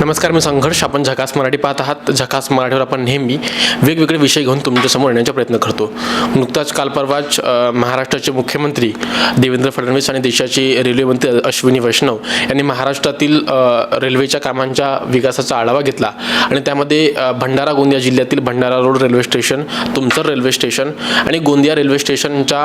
नमस्कार मी संघर्ष. आपण झकास मराठी पाहत आहात. झकास मराठीवर आपण नेहमी वेगवेगळे विषय घेऊन तुमच्यासमोर येण्याचा प्रयत्न करतो. नुकताच काल परवाच महाराष्ट्राचे मुख्यमंत्री देवेंद्र फडणवीस आणि देशाचे रेल्वेमंत्री अश्विनी वैष्णव यांनी महाराष्ट्रातील रेल्वेच्या कामांच्या विकासाचा आढावा घेतला आणि त्यामध्ये भंडारा गोंदिया जिल्ह्यातील Bhandara road railway station Tumsar railway station आणि गोंदिया रेल्वे स्टेशनच्या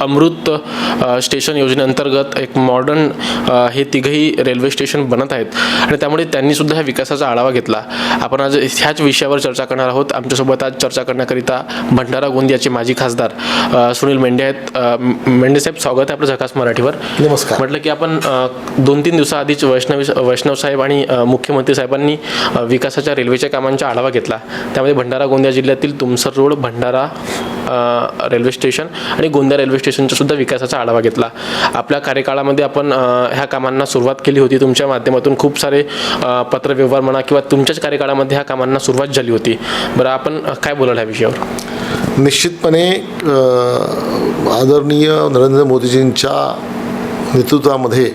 अमृत स्टेशन योजनेअंतर्गत एक मॉडर्न हे तिघही रेल्वे स्टेशन बनत आहेत. आणि त्यामुळे त्यांनी सुद्धा ह्या विकासाचा आढावा घेतला. आपण आज ह्याच विषयावर चर्चा करणार आहोत. आमच्यासोबत आज चर्चा करण्याकरिता भंडारा गोंदियाचे माजी खासदार सुनील मेंढे आहेत. अ, म- मेंढे साहेब स्वागत आहे आपलं झकास मराठीवर. नमस्कार. म्हटलं की आपण दोन तीन दिवसाआधीच वैष्णवी वैष्णव साहेब आणि मुख्यमंत्री साहेबांनी विकासाच्या रेल्वेच्या कामांचा आढावा घेतला. त्यामध्ये भंडारा गोंदिया जिल्ह्यातील Tumsar road Bhandara railway station आणि गोंदिया रेल्वे स्टेशनचा सुद्धा विकासाचा आढावा घेतला. आपल्या कार्यकाळामध्ये आपण ह्या कामांना सुरुवात केली होती. तुमच्या माध्यमातून खूप सारे पत्रव्यवहार म्हणा किंवा तुमच्याच कार्यकाळामध्ये ह्या कामांना सुरुवात झाली होती. बरं आपण काय बोलाल ह्या विषयावर? निश्चितपणे आदरणीय नरेंद्र मोदीजींच्या नेतृत्वामध्ये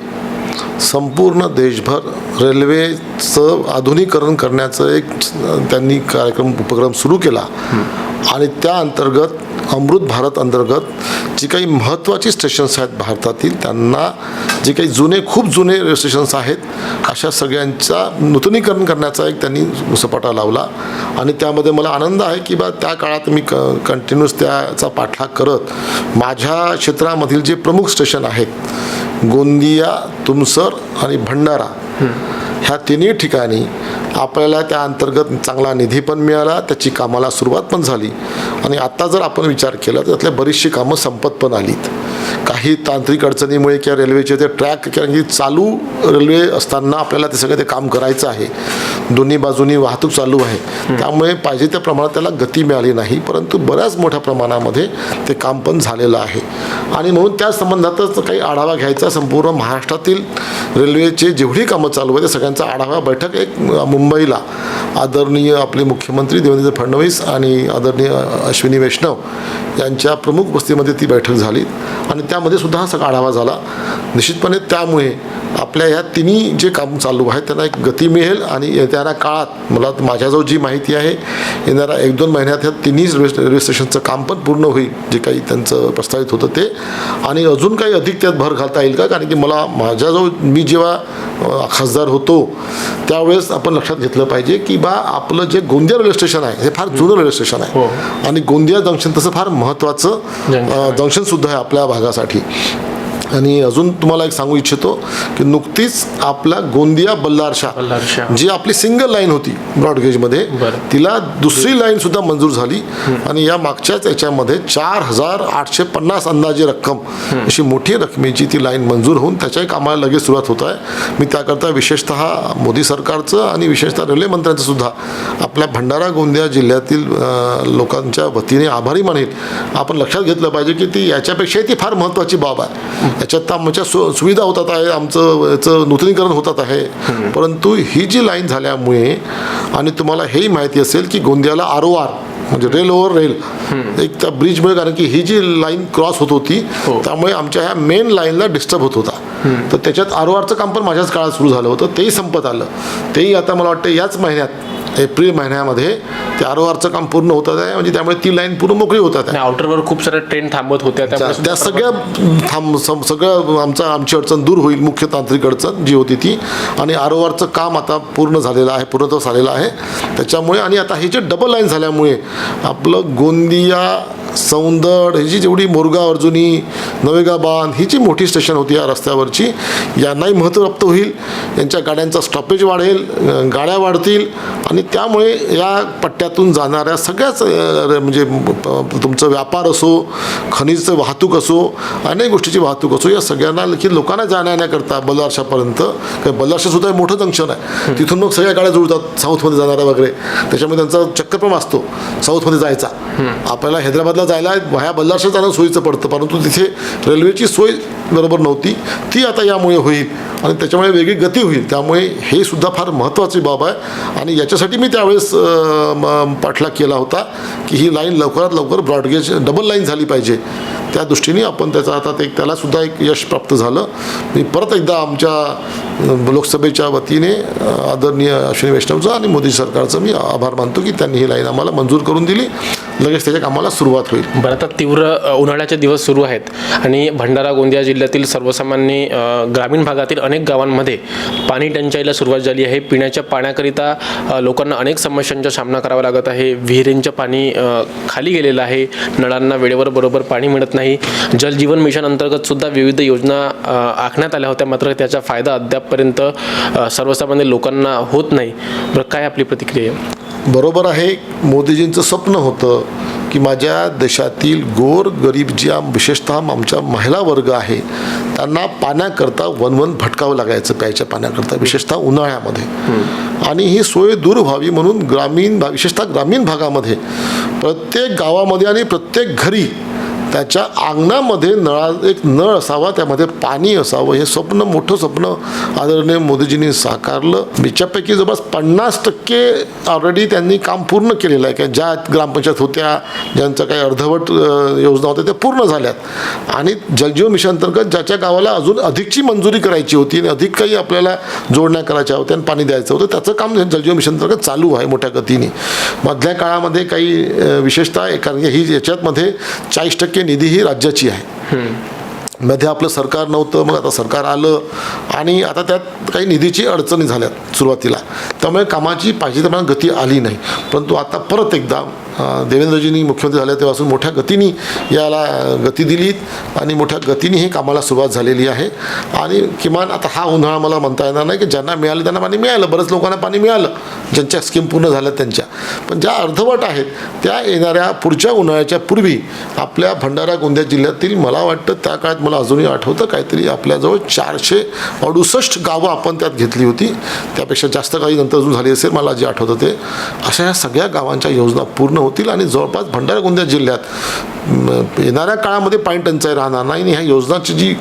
संपूर्ण देशभर रेल्वेचं आधुनिकरण करण्याचं एक त्यांनी कार्यक्रम उपक्रम सुरू केला. आणि त्या अंतर्गत अमृत भारत अंतर्गत जी काही महत्त्वाची स्टेशन्स आहेत भारतातील त्यांना जे काही जुने खूप जुने रेल्वे स्टेशन्स आहेत अशा सगळ्यांचा नूतनीकरण करण्याचा एक त्यांनी सपाटा लावला. आणि त्यामध्ये मला आनंद आहे की बा त्या काळात मी क कंटिन्यूस त्याचा पाठलाग करत माझ्या क्षेत्रामधील जे प्रमुख स्टेशन आहेत गोंदिया तुमसर आणि भंडारा ह्या तिन्ही ठिकाणी आपल्याला त्या अंतर्गत चांगला निधी पण मिळाला त्याची कामाला सुरुवात पण झाली. आणि आत्ता जर आपण विचार केला तर त्यातल्या बरीचशी कामं संपत पण आलीत. काही तांत्रिक अडचणीमुळे किंवा रेल्वेचे ते ट्रॅक किंवा चालू रेल्वे असताना आपल्याला ते सगळं ते काम करायचं आहे. दोन्ही बाजूनी वाहतूक चालू आहे. त्यामुळे पाहिजे त्या प्रमाणात त्याला गती मिळाली नाही परंतु बऱ्याच मोठ्या प्रमाणामध्ये ते काम पण झालेलं आहे. आणि म्हणून त्या संबंधातच काही आढावा घ्यायचा संपूर्ण महाराष्ट्रातील रेल्वेचे जेवढी कामं चालू आहे त्या सगळ्यांचा आढावा बैठक एक मुंबईला. आदरणीय आपले मुख्यमंत्री देवेंद्र फडणवीस आणि आदरणीय अश्विनी वैष्णव यांच्या प्रमुख वस्तीमध्ये ती बैठक झाली. आणि त्यामध्ये सुद्धा हा सगळा आढावा झाला. निश्चितपणे त्यामुळे आपल्या ह्या तिन्ही जे काम चालू आहे त्यांना एक गती मिळेल आणि येणाऱ्या काळात मला माझ्याजवळ जी माहिती आहे येणाऱ्या एक दोन महिन्यात ह्या तिन्ही रेल्वे रेल्वे स्टेशनचं काम पण पूर्ण होईल जे काही त्यांचं प्रस्तावित होतं ते. आणि अजून काही अधिक त्यात भर घालता येईल का? कारण की मला माझ्याजवळ मी जेव्हा खासदार होतो त्यावेळेस आपण लक्षात घेतलं पाहिजे की बा आपलं जे गोंदिया रेल्वे स्टेशन आहे हे फार जुनं रेल्वे स्टेशन आहे. आणि गोंदिया जंक्शन तसं फार महत्त्वाचं जंक्शनसुद्धा आहे आपल्या भागासाठी. आणि अजून तुम्हाला एक सांगू इच्छितो की नुकतीच आपला गोंदिया बल्लारशा बल्लारशा. जी आपली सिंगल लाईन होती ब्रॉडगेजमध्ये बरं. तिला दुसरी लाईन सुद्धा मंजूर झाली. आणि या मागच्याच याच्यामध्ये चार हजार आठशे पन्नास अंदाजे रक्कम अशी मोठी रकमेची ती लाईन मंजूर होऊन त्याच्याही कामाला लगेच सुरुवात होत आहे. मी त्याकरता विशेषतः मोदी सरकारचं आणि विशेषतः रेल्वे मंत्र्यांचं सुद्धा आपल्या भंडारा गोंदिया जिल्ह्यातील लोकांच्या वतीने आभारी मानेल. आपण लक्षात घेतलं पाहिजे की ती याच्यापेक्षाही ती फार महत्त्वाची बाब आहे. याच्यात आमच्या सु सुविधा होतात आहे आमचं याचं नूतनीकरण होतात आहे. परंतु ही जी लाईन झाल्यामुळे आणि तुम्हाला हेही माहिती असेल की गोंदियाला आर ओ आर म्हणजे रेल ओव्हर रेल एक त्या ब्रिजमुळे कारण की ही जी लाईन क्रॉस होत होती त्यामुळे आमच्या ह्या मेन लाईनला डिस्टर्ब होत होता. तर त्याच्यात आर ओ आरचं काम पण माझ्याच काळात सुरू झालं होतं तेही संपत आलं. तेही आता मला वाटतं याच महिन्यात एप्रिल महिन्यामध्ये ते आर ओ आरचं काम पूर्ण होतात आहे म्हणजे त्यामुळे ती लाईन पूर्ण मोकळी होतात आहे. आउटरवर खूप साऱ्या ट्रेन थांबत होत्या त्या सगळ्या थांब सम- सगळं आमचा आमची अडचण दूर होईल मुख्य तांत्रिक अडचण जी होती ती. आणि आर ओ आरचं काम आता पूर्ण झालेलं आहे पूर्णत्व झालेलं आहे. त्याच्यामुळे आणि आता ही जी डबल लाईन झाल्यामुळे आपलं गोंदिया सौंदड ही जी जेवढी मोरगाव अर्जुनी नवेगाबान ही जी मोठी स्टेशन होती या रस्त्यावरची यांनाही महत्त्व प्राप्त होईल. यांच्या गाड्यांचा स्टॉपेज वाढेल गाड्या वाढतील आणि त्यामुळे या पट्ट्यातून जाणाऱ्या सगळ्याच म्हणजे तुमचं व्यापार असो खनिजचं वाहतूक असो अनेक गोष्टीची वाहतूक असो या सगळ्यांना की लोकांना जाण्या येण्याकरता बल्लारशापर्यंत कारण बल्लारशा सुद्धा एक मोठं जंक्शन आहे. तिथून मग सगळ्या गाड्या जुळतात साऊथमध्ये जाणाऱ्या वगैरे. त्याच्यामुळे त्यांचा चक्कर पण असतो साऊथमध्ये जायचा. आपल्याला हैदराबादला जायला ह्या बल्लारशा जाणं सोयीचं पडतं परंतु तिथे रेल्वेची सोय बरोबर नव्हती. ती आता यामुळे होईल आणि त्याच्यामुळे वेगळी गती होईल. त्यामुळे हे सुद्धा फार महत्त्वाची बाब आहे. आणि याच्यासाठी मी त्यावेळेस पाठलाग केला होता की ही लाईन लवकरात लवकर ब्रॉडगेज डबल लाईन झाली पाहिजे. त्या दृष्टीने आपण त्याचा आता ते त्यालासुद्धा एक यश प्राप्त झालं. मी परत एकदा आमच्या लोकसभेच्या वतीने आदरणीय अश्विनी वैष्णवचं आणि मोदी सरकारचं मी आभार मानतो की त्यांनी ही लाईन आम्हाला मंजूर करून दिली. लगेच त्याच्या कामाला सुरुवात होईल. बरं आता तीव्र उन्हाळ्याचे दिवस सुरू आहेत आणि भंडारा गोंदिया जिल्ह्यातील सर्वसामान्य ग्रामीण भागातील अनेक गावांमध्ये पाणी टंचाईला सुरुवात झाली आहे. पिण्याच्या पाण्याकरिता लोकांना अनेक समस्यांचा सामना करावा लागत आहे. विहिरींचं पाणी खाली गेलेलं आहे. नळांना वेळेवर बरोबर पाणी मिळत नाही. जलजीवन मिशन अंतर्गत सुद्धा विविध योजना आखण्यात आल्या होत्या. मात्र त्याचा फायदा अद्यापपर्यंत सर्वसामान्य लोकांना होत नाही. बरं काय आपली प्रतिक्रिया आहे? बरोबर आहे मोदीजींचं स्वप्न होतं की माझ्या देशातील गोर गरीब ज्या विशेषतः आमच्या महिला वर्ग आहे त्यांना पाण्याकरता वनवन भटकावं लागायचं प्यायच्या पाण्याकरता विशेषतः उन्हाळ्यामध्ये. आणि ही सोय दूर व्हावी म्हणून ग्रामीण भाग विशेषतः ग्रामीण भागामध्ये प्रत्येक गावामध्ये आणि प्रत्येक घरी त्याच्या अंगणामध्ये नळा एक नळ असावा त्यामध्ये पाणी असावं हे स्वप्न मोठं स्वप्न आदरणीय मोदीजींनी साकारलं. त्याच्यापैकी जवळपास पन्नास टक्के ऑलरेडी त्यांनी काम पूर्ण केलेलं आहे. की ज्या ग्रामपंचायत होत्या ज्यांचं काही अर्धवट योजना होत्या त्या पूर्ण झाल्यात. आणि जलजीवन मिशन अंतर्गत ज्याच्या गावाला अजून अधिकची मंजुरी करायची होती आणि अधिक काही आपल्याला जोडण्या करायच्या होत्या आणि पाणी द्यायचं होतं त्याचं काम जलजीवन मिशन अंतर्गत चालू आहे मोठ्या गतीने. मधल्या काळामध्ये काही विशेषतः कारण की ही याच्यातमध्ये चाळीस टक्के निधी ही राज्याची आहे. मध्ये आपलं सरकार नव्हतं मग आता सरकार आलं आणि आता त्यात काही निधीची अडचणी झाल्यात सुरुवातीला. त्यामुळे कामाची पाहिजे त्याप्रमाणे गती आली नाही. परंतु आता परत एकदा देवेंद्रजींनी मुख्यमंत्री झाल्या तेव्हापासून मोठ्या गतीने याला गती दिली आणि मोठ्या गतीने ही कामाला सुरुवात झालेली आहे. आणि किमान आता हा उन्हाळा मला म्हणता येणार नाही की ज्यांना मिळालं त्यांना पाणी मिळालं बरंच लोकांना पाणी मिळालं. ज्यांच्या स्कीम पूर्ण झाल्या त्यांच्या. पण ज्या अर्धवट आहेत त्या येणाऱ्या पुढच्या उन्हाळ्याच्या पूर्वी आपल्या भंडारा गोंदिया जिल्ह्यातील मला वाटतं त्या काळात मला अजूनही आठवतं काहीतरी आपल्याजवळ चारशे अडुसष्ट गावं आपण त्यात घेतली होती. त्यापेक्षा जास्त काही नंतर अजून झाली असेल मला जे आठवतं ते. अशा या सगळ्या गावांच्या योजना पूर्ण होतील आणि जवळपास भंडारा गोंदिया जिल्ह्यात येणाऱ्या काळामध्ये पाणी टंचाई राहणार नाही आणि ह्या योजनाची जी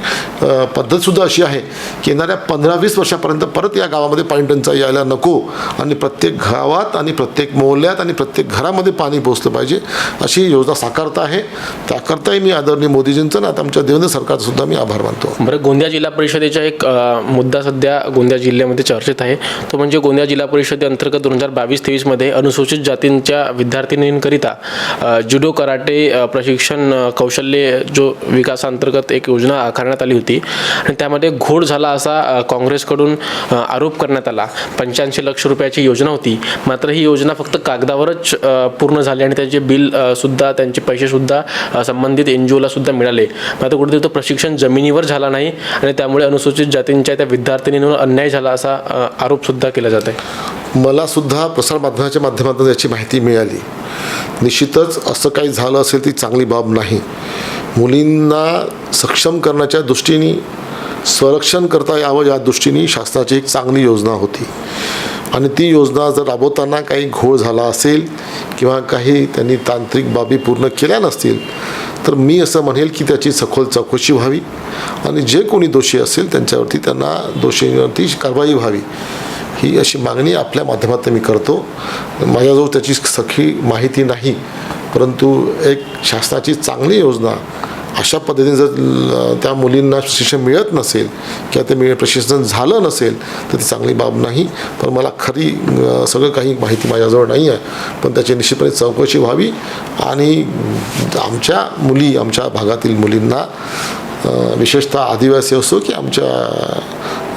पद्धतसुद्धा अशी आहे की येणाऱ्या पंधरा वीस वर्षापर्यंत परत या गावामध्ये पाणी टंचाई यायला नको आणि प्रत्येक गावात आणि प्रत्येक मोहल्ल्यात आणि प्रत्येक घरामध्ये पाणी पोहोचलं पाहिजे अशी योजना साकारता आहे. त्याकरताही मी आदरणीय मोदीजींचं ना आता आमच्या देवेंद्र सरकारचं सुद्धा मी आभार मानतो. बरं गोंदिया जिल्हा परिषदेचा एक मुद्दा सध्या गोंदिया जिल्ह्यामध्ये चर्चेत आहे. तो म्हणजे गोंदिया जिल्हा परिषदेअंतर्गत दोन हजार बावीस तेवीसमध्ये अनुसूचित जातींच्या विद्यार्थिनींकरिता जुडो कराटे प्रशिक्षण कौशल्य जो विकासांतर्गत एक योजना आकारण्यात आली होती आणि त्यामध्ये घोड झाला असा काँग्रेसकडून आरोप करण्यात आला पंच्याऐंशी लक्ष रुपयाची योजना होती मात्र ही योजना फक्त कागदावरच पूर्ण झाली आणि त्याचे बिल सुद्धा त्यांचे पैसेसुद्धा संबंधित एन जी ओला सुद्धा मिळाले मात्र कुठेतरी तो प्रशिक्षण जमिनीवर झाला नाही आणि त्यामुळे अनुसूचित जातींच्या त्या विद्यार्थिनींवर अन्याय झाला असा आरोपसुद्धा केला जात आहे मलासुद्धा प्रसारमाध्यमाच्या माध्यमातून याची माहिती मिळाली. निश्चितच असं काही झालं असेल ती चांगली बाब नाही. मुलींना सक्षम करण्याच्या दृष्टीने संरक्षण करता यावं या दृष्टीने शासनाची एक चांगली योजना होती. आणि ती योजना जर राबवताना काही घोळ झाला असेल किंवा काही त्यांनी तांत्रिक बाबी पूर्ण केल्या नसतील तर मी असं म्हणेल की त्याची सखोल चौकशी व्हावी. आणि जे कोणी दोषी असेल त्यांच्यावरती त्यांना दोषींवरती कारवाई व्हावी. ही अशी मागणी आपल्या माध्यमातून मी करतो. माझ्याजवळ त्याची सखी माहिती नाही. परंतु एक शासनाची चांगली योजना अशा पद्धतीने जर त्या मुलींना शिक्षण मिळत नसेल किंवा ते मिळ प्रशिक्षण झालं नसेल तर ती चांगली बाब नाही. पण मला खरी सगळं काही माहिती माझ्याजवळ नाही आहे. पण त्याची निश्चितपणे चौकशी व्हावी आणि आमच्या मुली आमच्या भागातील मुलींना विशेषतः आदिवासी असो की आमच्या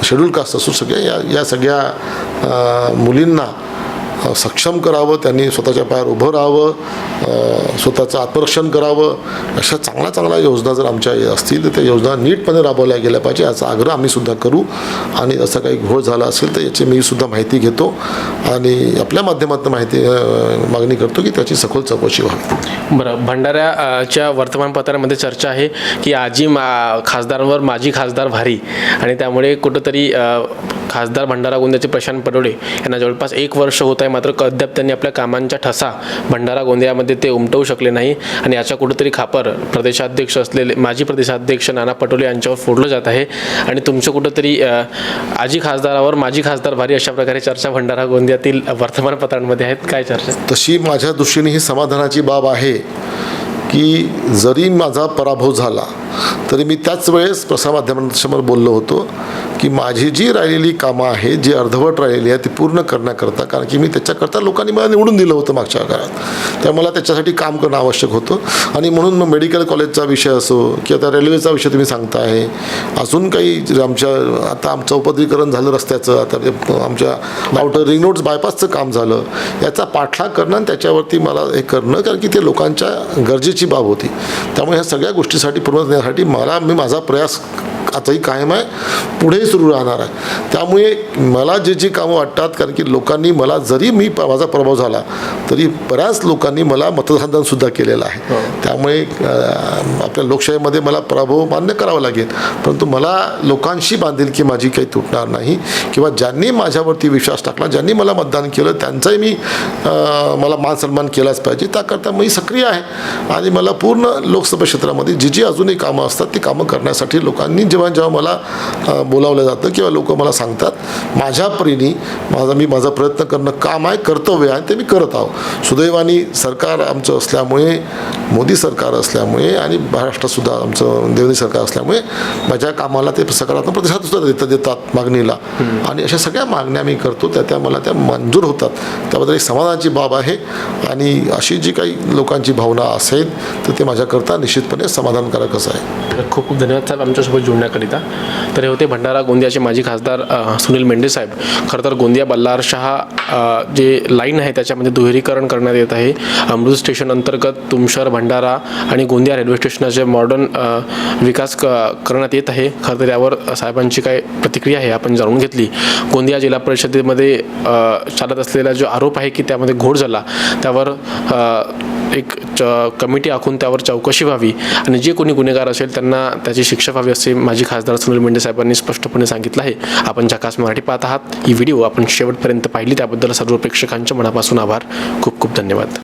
शेड्यूल कास्ट असो सगळ्या या या सगळ्या मुलींना सक्षम करावं त्यांनी स्वतःच्या पायावर उभं राहावं स्वतःचं आत्मरक्षण करावं अशा चांगल्या चांगल्या योजना जर आमच्या असतील तर त्या योजना नीटपणे राबवल्या गेल्या पाहिजे याचा आग्रह आम्ही सुद्धा करू. आणि असा काही घोळ झाला असेल तर याची मी सुद्धा माहिती घेतो. आणि आपल्या माध्यमातून माहिती मागणी करतो की त्याची सखोल चौकशी व्हावी. बरं भंडाऱ्याच्या वर्तमानपत्रामध्ये चर्चा आहे की आजी मा खासदारांवर माजी खासदार भारी. आणि त्यामुळे कुठंतरी खासदार भंडारा गोंदियाचे प्रशांत पडोळे यांना जवळपास एक वर्ष होत आहे. मात्र अद्याप त्यांनी आपल्या कामांच्या ठसा भंडारा गोंदियामध्ये ते उमटवू शकले नाही आणि याच्या कुठंतरी खापर प्रदेशाध्यक्ष असलेले माजी प्रदेशाध्यक्ष नाना पटोले यांच्यावर फोडलं जात आहे. आणि तुमचं कुठंतरी आजी खासदारावर माजी खासदार भारी अशा प्रकारे चर्चा भंडारा गोंदियातील वर्तमानपत्रांमध्ये आहेत. काय चर्चा? तशी माझ्या दृष्टीने ही समाधानाची बाब आहे की जरी माझा पराभव झाला तरी मी त्याच वेळेस प्रसारमाध्यमांसमोर बोललो होतो की माझी जी राहिलेली कामं आहेत जी अर्धवट राहिलेली आहे ती पूर्ण करण्याकरता कारण की मी त्याच्याकरता लोकांनी मला निवडून दिलं होतं मागच्या काळात. त्या मला त्याच्यासाठी काम करणं आवश्यक होतं. आणि म्हणून मग मेडिकल कॉलेजचा विषय असो किंवा त्या रेल्वेचा विषय तुम्ही सांगताय. अजून काही आमच्या आता आमचं उपद्रीकरण झालं रस्त्याचं आता ते आमच्या आउटर रिंग रोड्स बायपासचं काम झालं. याचा पाठलाग करणं आणि त्याच्यावरती मला हे करणं कारण की ते लोकांच्या गरजेची बाब होती. त्यामुळे ह्या सगळ्या गोष्टीसाठी पूर्ण देण्यासाठी मला मी माझा प्रयास आताही कायम आहे पुढेही सुरू राहणार आहे. त्यामुळे मला जे जी कामं वाटतात कारण की लोकांनी मला जरी मी माझा प्रभाव झाला तरी बऱ्याच लोकांनी मला मतदानसुद्धा केलेलं आहे. त्यामुळे अं, आपल्या लोकशाहीमध्ये मला पराभव मान्य करावा लागेल. परंतु मला लोकांशी बांधील की माझी काही तुटणार नाही किंवा ज्यांनी माझ्यावरती विश्वास टाकला ज्यांनी मला मतदान केलं त्यांचाही मी मला मान सन्मान केलाच पाहिजे. त्याकरता मी सक्रिय आहे. आणि मला पूर्ण लोकसभा क्षेत्रामध्ये जी जी अजूनही कामं असतात ती कामं करण्यासाठी लोकांनी जेव्हा जेव्हा मला बोलावलं जातं किंवा लोक मला सांगतात माझ्या परीने माझा मी माझा प्रयत्न करणं काम आहे कर्तव्य आहे ते मी करत आहो. सुदैवाने सरकार आमचं असल्यामुळे मोदी सरकार असल्यामुळे आणि महाराष्ट्रसुद्धा आमचं देवनी सरकार असल्यामुळे माझ्या कामाला ते सकारात्मक प्रतिसादसुद्धा देतात देतात मागणीला. आणि अशा सगळ्या मागण्या मी करतो त्या त्या मला त्या मंजूर होतात. त्याबद्दल एक समाधानाची बाब आहे आणि अशी जी काही लोकांची भावना असेल तर ते माझ्याकरता निश्चितपणे समाधानकारकच आहे. तर खूप खूप धन्यवाद साहेब आमच्यासोबत जुळण्याकरिता तर हे होते भंडारा गोंदियाचे माजी खासदार सुनील मेंढे साहेब. खरं तर गोंदिया बल्लार शहा जे लाईन आहे त्याच्यामध्ये दुहेरीकरण करण्यात येत आहे. अमृत स्टेशन अंतर्गत तुमशर भंडारा आणि गोंदिया रेल्वे स्टेशनाचे मॉडर्न विकास क करण्यात येत आहे. खरं तर यावर साहेबांची काय प्रतिक्रिया आहे आपण जाणून घेतली. गोंदिया जिल्हा परिषदेमध्ये चालत असलेला जो आरोप आहे की त्यामध्ये घोड झाला त्यावर एक च कमिटी आखून त्यावर चौकशी व्हावी आणि जे कोणी गुन्हेगार असेल त्यांना त्याची शिक्षा व्हावी असे माजी खासदार सुनील मेंढे साहेबांनी स्पष्टपणे सांगितलं आहे. आपण झकास मराठी पाहत आहात. ही व्हिडिओ आपण शेवटपर्यंत पाहिली त्याबद्दल सर्व प्रेक्षकांच्या मनापासून आभार. खूप खूप धन्यवाद.